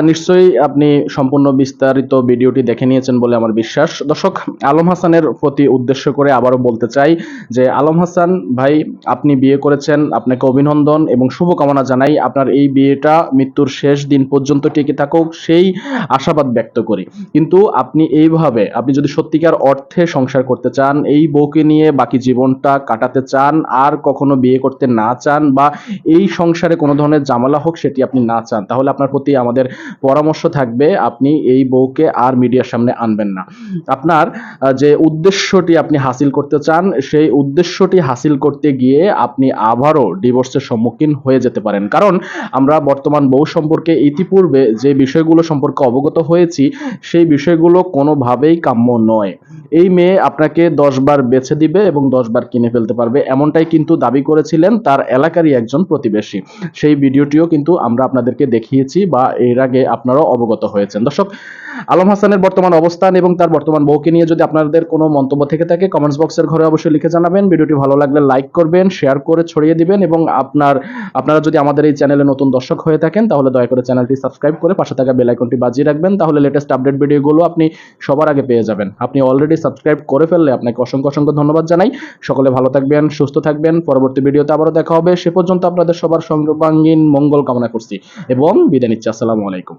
নিশ্চয়ই আপনি সম্পূর্ণ বিস্তারিত ভিডিওটি দেখে নিয়েছেন বলে আমার বিশ্বাস। দর্শক, আলম হাসানের প্রতি উদ্দেশ্য করে আবারও বলতে চাই যে, আলম হাসান ভাই, আপনি বিয়ে করেছেন, আপনাকে অভিনন্দন এবং শুভকামনা জানাই। আপনার এই বিয়েটা মৃত্যুর শেষ দিন পর্যন্ত টিকে থাকুক, সেই আশাবাদ ব্যক্ত করি। কিন্তু আপনি এইভাবে, আপনি যদি সত্যিকার অর্থে সংসার করতে চান, এই বউকে নিয়ে বাকি জীবনটা কাটাতে চান, আর কখনো বিয়ে করতে না চান বা এই সংসারে কোনো ধরনের জামালা হোক সেটি আপনি না চান, তাহলে আপনার প্রতি আমাদের পরামর্শ থাকবে, আপনি এই বউকে আর মিডিয়ার সামনে আনবেন না। আপনার যে উদ্দেশ্যটি আপনি হাসিল করতে চান, সেই উদ্দেশ্যটি হাসিল করতে গিয়ে আপনি আবারও ডিভোর্সের সম্মুখীন হয়ে যেতে পারেন। কারণ, আমরা বর্তমান বউ সম্পর্কে ইতিপূর্বে যে বিষয়গুলো সম্পর্কে অবগত হয়েছি, সেই বিষয়গুলো কোনোভাবেই কাম্য নয়। এই মেয়ে আপনাকে দশ বার বেছে দিবে এবং দশ বার কিনে ফেলতে পারবে। এমনটাই কিন্তু দাবি করেছিলেন তার এলাকারই একজন প্রতিবেশী। সেই ভিডিওটিও কিন্তু আমরা আপনাদেরকে দেখিয়েছি বা এর আগে আপনারাও অবগত হয়েছেন। দর্শক, আলম হাসানের বর্তমান অবস্থান এবং তার বর্তমান বউকে নিয়ে যদি আপনাদের কোনো মন্তব্য থেকে থাকে কমেন্টস বক্সের ঘরে অবশ্যই লিখে জানাবেন। ভিডিওটি ভালো লাগলে লাইক করবেন শেয়ার করে ছড়িয়ে দিবেন এবং আপনার, আপনারা যদি আমাদের এই চ্যানেলে নতুন দর্শক হয়ে থাকেন, তাহলে দয়া করে চ্যানেলটি সাবস্ক্রাইব করে পাশে থাকা বেল আইকনটি বাজিয়ে রাখবেন। তাহলে লেটেস্ট আপডেট ভিডিওগুলো আপনি সবার আগে পেয়ে যাবেন। আপনি অলরেডি সাবস্ক্রাইব করে ফেললে আপনাকে অসংখ্য অসংখ্য ধন্যবাদ জানাই। সকলে ভালো থাকবেন, সুস্থ থাকবেন। পরবর্তী ভিডিওতে আবারও দেখা হবে। সে পর্যন্ত আপনাদের সবার সর্বাঙ্গীন মঙ্গল কামনা করছি এবং বিদায় নিচ্ছি। আসসালামু আলাইকুম